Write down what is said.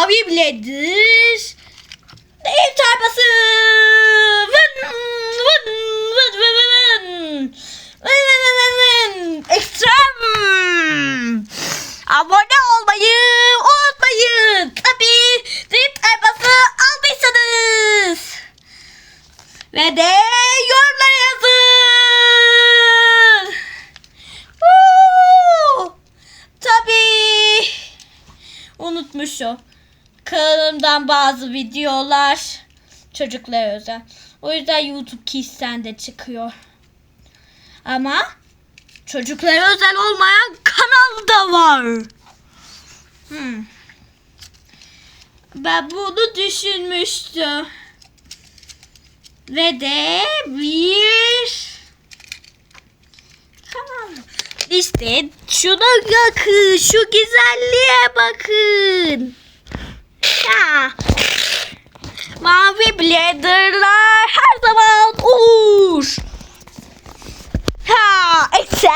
Mavi Blader. Ev çarpası. Vın, vın, vın, vın, vın. Vın, vın, vın, vın. Ekstrem. Abone olmayı unutmayın. Tabii zil çarpası almışsınız. Ve de yorumlara yazın. Woo! Tabii. Unutmuşum. Kanalımdan bazı videolar çocuklara özel. O yüzden YouTube Kids'ten de çıkıyor. Ama çocuklara özel olmayan kanal da var. Hmm. Ben bunu düşünmüştüm. Ve de bir kanal. İşte şuna bakın. Şu güzelliğe bakın. Ya. Mavi bladerlar her zaman uğur. Ha, eksem.